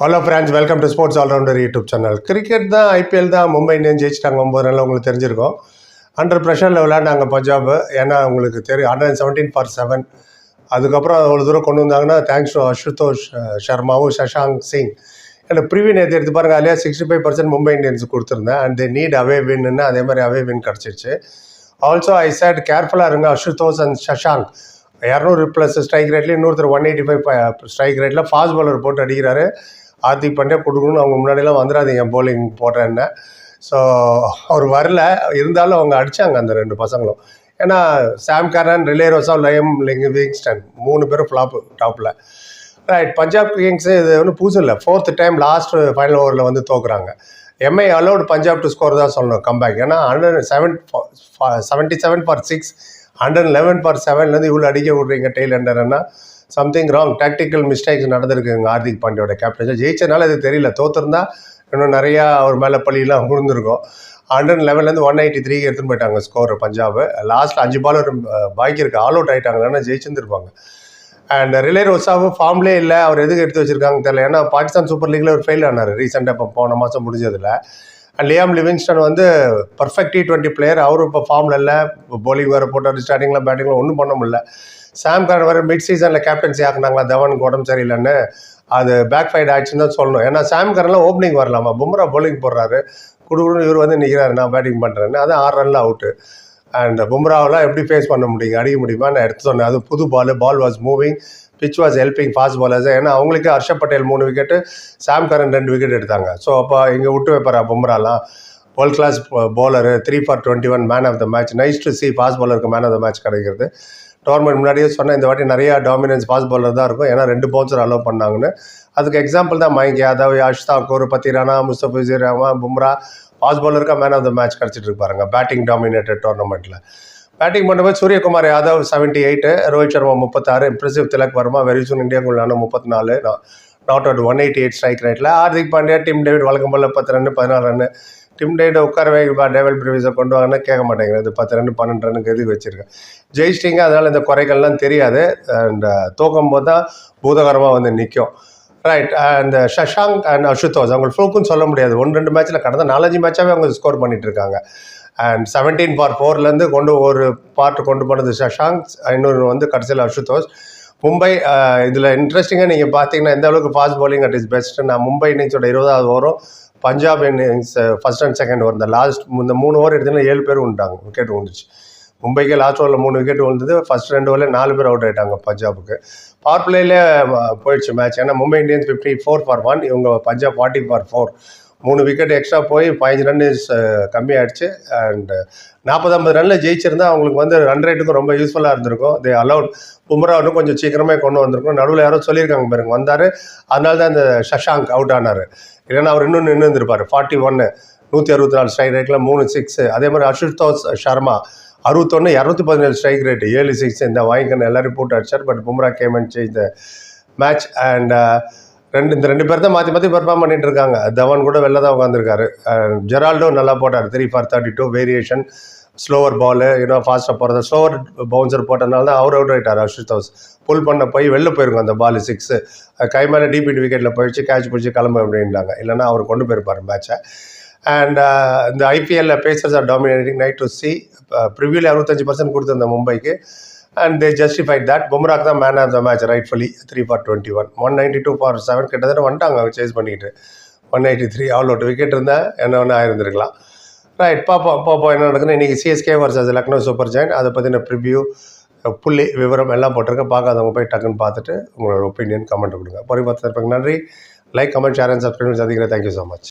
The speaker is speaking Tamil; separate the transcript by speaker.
Speaker 1: Hello friends welcome to sports allrounder YouTube channel cricket தான் ஐபிஎல் தான் மும்பை இந்தியன் ஜெயிச்சிட்டாங்க ஒம்பது நாளில் உங்களுக்கு தெரிஞ்சிருக்கும். அண்டர் ப்ரெஷரில் விளையாண்டாங்க பஞ்சாப் ஏன்னா உங்களுக்கு தெரியும் hundred and seventeen for seven அதுக்கப்புறம் அவ்வளோ தூரம் கொண்டு வந்தாங்கன்னா தேங்க்ஸ் டு அசுதோஷ் ஷர்மாவும் சர்மாவும் சஷாங்க் சிங் எனக்கு ப்ரீவியன் நேற்று எடுத்து பாருங்க அதிலே sixty five percent Mumbai Indians கொடுத்துருந்தேன் அண்ட் தே நீட் அவே வின்னு அதே மாதிரி அவே வின் கிடச்சிருச்சு. ஆல்சோ ஐ சேட் கேர்ஃபுல்லாக இருங்க அசுதோஷ் அண்ட் சஷாங்க் இரநூறு ப்ளஸ் ஸ்ட்ரைக் ரேட்லேயும் இன்னொருத்தர் ஒன் எயிட்டி ஃபைவ் ஸ்ட்ரைக் ரேட்டில் ஃபாஸ்ட் பாலர் போட்டு அடிக்கிறாரு. ஹார்திக் பாண்டியா கொடுக்கணும்னு அவங்க முன்னாடியெல்லாம் வந்துடாதீங்க போலிங் போடுறேன்னு. ஸோ அவர் வரல. இருந்தாலும் அவங்க அடித்தாங்க அந்த ரெண்டு பசங்களும். ஏன்னா சாம் கரன் ரிலே ரோசா லயம் விங்ஸ்டன் மூணு பேரும் ஃப்ளாப்பு டாப்பில் ரைட் பஞ்சாப் கிங்ஸ் இது ஒன்றும் புதுசு இல்லை. ஃபோர்த்து டைம் லாஸ்ட் ஃபைனல் ஓவரில் வந்து தோக்குறாங்க. எம்ஐ அலோடு பஞ்சாப் டு ஸ்கோர் தான் சொல்லணும் கம்பேக் ஏன்னா hundred seven seventy seven for six hundred eleven for செவன்லேருந்து இவ்வளோ அடிக்க விட்றீங்க டெய்ல் அண்டர்னா சம்திங் ராங் டாக்டிக்கல் மிஸ்டேக்ஸ் நடந்திருக்குங்க ஹார்திக் பாண்டியோட கேப்டன்ஷிப் ஜெயிச்சனால அது தெரியல. தோத்துருந்தா இன்னும் நிறையா அவர் மேலே பள்ளியெலாம் விழுந்திருக்கும். ஹண்ட்ரட் லெவன்லேருந்து ஒன் எயிட்டி த்ரீக்கு எடுத்துன்னு போயிட்டாங்க ஸ்கோர் பஞ்சாப். லாஸ்ட் அஞ்சு பால் ஒரு பாய்க்கு இருக்கு. ஆல் அவுட் ஆகிட்டாங்கன்னா ஜெயிச்சிருந்துருப்பாங்க. அண்ட் ரிலே ரோசாவும் ஃபார்ம்லே இல்லை. அவர் எதுக்கு எடுத்து வச்சிருக்காங்க தெரியல. ஏன்னா பாகிஸ்தான் சூப்பர் லீக்ல ஒரு ஃபெயில் ஆனார். ரீசெண்டாக இப்போ போன மாதம் முடிஞ்சதில். லியாம் லிவிங்ஸ்டன் வந்து பர்ஃபெக்ட் டி டுவெண்ட்டி பிளேயர் அவரும் இப்போ ஃபார்மில் இல்லை. போலிங் வேறு போட்டார் ஸ்டார்டிங்கில் பேட்டிங்கில் ஒன்றும் பண்ண முடியல. சாம் கார்டன் வேறு மிட் சீசனில் கேப்டன்சி ஆக்குனாங்களா தவனுக்கு உடம்பு சரியில்லைன்னு. அது பேக் ஃபைட் ஆயிடுச்சுன்னு தான் சொல்லணும். ஏன்னா சாம் கார்டன்லாம் ஓப்பனிங் வரலாமா? பும்ரா போலிங் போடுறாரு. குடுகுடுன்னு இவர் வந்து நிற்கிறாரு நான் பேட்டிங் பண்ணுறேன்னு அது ஆறு ரனில் அவுட்டு அண்ட் பும்ராவெல்லாம் எப்படி ஃபேஸ் பண்ண முடியுங்க அடிக்க முடியுமா? நான் எடுத்து சொன்னேன். அது புது ball ball was moving pitch was helping fast bowlers ஏன்னா அவங்களுக்கு ஹர்ஷப் பட்டேல் மூணு விக்கெட்டு சாம் கரன் ரெண்டு விக்கெட் எடுத்தாங்க. ஸோ அப்போ இங்கே விட்டு வைப்பாரா பும்ராலாம் world class bowler three for twenty one man of the match nice to see fast பாலருக்கு man of the match கிடைக்கிறது. டோர்னமெண்ட் முன்னாடியே சொன்னால் இந்த வாட்டி நிறையா டாமினன்ஸ் ஃபாஸ்ட் பாலர் தான் இருக்கும். ஏன்னா ரெண்டு பவுன்சர் அலோவ் பண்ணாங்கன்னு. அதுக்கு எக்ஸாம்பிள் தான் மயங்க் யாதவ் யாஷ் தாக்கூர் பத்திரானா முஸ்தபிசிர் ரஹ்மான் பும்ரா ஃபாஸ்ட் பாலருக்கு மேன் ஆஃப் த மேட்ச் கிடச்சிட்டு இருப்பாருங்க பேட்டிங் டாமினேட்டட் டோர்னமெண்ட்டில் பேட்டிங் பண்ணும்போது சூரியகுமார் யாதவ் செவன்ட்டி எயிட்டு ரோஹித் சர்மா முப்பத்தாறு impressive Tilak Varma very soon India இந்தியாக்குள்ளான முப்பத்தி நாலு not out one eighty eight strike ரேட்டில் ஹார்திக் பாண்டியா டிம் டேவிட் வழக்கம் போல் பத்து ரன் பதினாறு ரன் டிம் டேவிட் உட்கார வைக்கப்பா டேவல் பிரிவிஸை கொண்டு வாங்கன்னா கேட்க மாட்டேங்கிறது பத்து ரன் பன்னெண்டு ரன்னுக்கு எதுக்கு வச்சுருக்கேன் ஜெயிச்சிட்டிங்க அதனால் இந்த குறைகள்லாம் தெரியாது. அண்ட் தூக்கம் போது தான் பூதகரமாக வந்து நிற்கும் ரைட் அந்த ஷஷாங்க் அண்ட் அஷுதோஸ் அவங்க ஃப்ளூக்குன்னு சொல்ல முடியாது. ஒன்று ரெண்டு மேட்ச்சில் கடந்த நாலஞ்சு மேட்சாகவே அவங்க ஸ்கோர் பண்ணிட்டு இருக்காங்க. அண்ட் செவன்டீன் ஃபார் ஃபோர்லேருந்து கொண்டு ஒரு பார்ட் கொண்டு போனது சஷாங்க் இன்னொரு வந்து கடைசியில் அசுதோஷ் மும்பை இதில் இன்ட்ரெஸ்டிங்காக நீங்கள் பார்த்தீங்கன்னா எந்த அளவுக்கு fast bowling at its best நான் மும்பை இன்னிங்ஸோட இருபதாவது ஓவரும் Punjab innings first and second over இந்த லாஸ்ட் இந்த மூணு ஓவர் எடுத்தீங்கன்னா ஏழு பேர் உண்டாங்க. விக்கெட் உண்டுச்சு. மும்பைக்கு லாஸ்ட் ஓவரில் மூணு விக்கெட் விழுந்தது. ஃபர்ஸ்ட் ரெண்டு ஓவரில் நாலு பேர் அவுட் ஆயிட்டாங்க பஞ்சாபுக்கு. பவர் பிளேலே போயிடுச்சு மேட்ச் ஏன்னா Mumbai Indians fifty four for one இவங்க பஞ்சாப் ஃபார்ட்டி ஃபார் ஃபோர் மூணு விக்கெட் எக்ஸ்ட்ரா போய் பதினஞ்சு ரன் கம்மியாயிடுச்சு. அண்ட் நாற்பது ஐம்பது ரனில் ஜெயிச்சிருந்தா அவங்களுக்கு வந்து ரன் ரேட்டுக்கும் ரொம்ப யூஸ்ஃபுல்லாக இருந்திருக்கும். தே அலவுட் பும்ரா இன்னும் கொஞ்சம் சீக்கிரமே கொண்டு வந்திருக்கும் நடுவில் யாரோ சொல்லியிருக்காங்க பாருங்க. வந்தார். அதனால தான் இந்த சஷாங்க் அவுட் ஆனார். இல்லைன்னா அவர் இன்னும் நின்று இருந்திருப்பார் ஃபார்ட்டி ஒன்று நூற்றி அறுபத்தி நாலு ஸ்ட்ரைக் ரேட்டில் மூணு சிக்ஸு அதே மாதிரி அசுதோஷ் சர்மா அறுபத்தொன்று இரநூத்தி பதினேழு ஸ்ட்ரைக் ரேட்டு ஏழு சிக்ஸ் இந்த வாங்கிக்கணும் எல்லாரும் போட்டு அடிச்சார். But Bumrah came and change the match and ரெண்டு இந்த ரெண்டு பேர் தான் மாற்றி மாற்றி பெர்ஃபார்ம் பண்ணிட்டு இருக்காங்க. தவன் கூட வெளில தான் உட்காந்துருக்காரு ஜெரால்டோ நல்லா போட்டார். Three for thirty two variation slower ball இன்னும் ஃபாஸ்ட்டாக போகிறது ஸ்லோவர் பவுன்சர் போட்டனால தான் அவர் அவுட் ஆகிட்டார் அசுதோஷ் புல் பண்ண போய் வெளில போயிருக்கும் அந்த பால் சிக்ஸு கை மேலே டிபிடி விக்கெட்டில் போயிடுச்சு கேட்ச் பிடிச்சி கிளம்ப அப்படின்ட்டாங்க இல்லைன்னா அவர் கொண்டு போயிருப்பார் மேட்சை அண்ட் uh, இந்த ஐபிஎல்ல pacers are dominating night to see ப்ரிவியூவில் அறுபத்தஞ்சு பர்சன்ட் கொடுத்துருந்த மும்பைக்கு. அண்ட் தே ஜஸ்டிஃபைட் தட் பும்ராக் தான் man of the match rightfully three for twenty one one ninety two for seven கிட்டத்தட்ட வந்துட்டாங்க சேஸ் பண்ணிக்கிட்டு one eighty three all out wicket இருந்தால் என்ன ஒன்று ஆயிருந்திருக்கலாம். ரைட் பாப்போம் பாப்போம் என்ன நடக்குதுன்னு. இன்றைக்கி CSK versus Lucknow Super Giants அதை பற்றின ப்ரிவ்யூ புள்ளி விவரம் எல்லாம் போட்டிருக்கேன் பார்க்காதவங்க போய் டக்குன்னு பார்த்துட்டு உங்களோட ஒப்பீனியன் கமெண்ட் கொடுங்க. பொறுப்பாக நன்றி. Like comment share and subscribe சந்திக்கிறேன். Thank you so much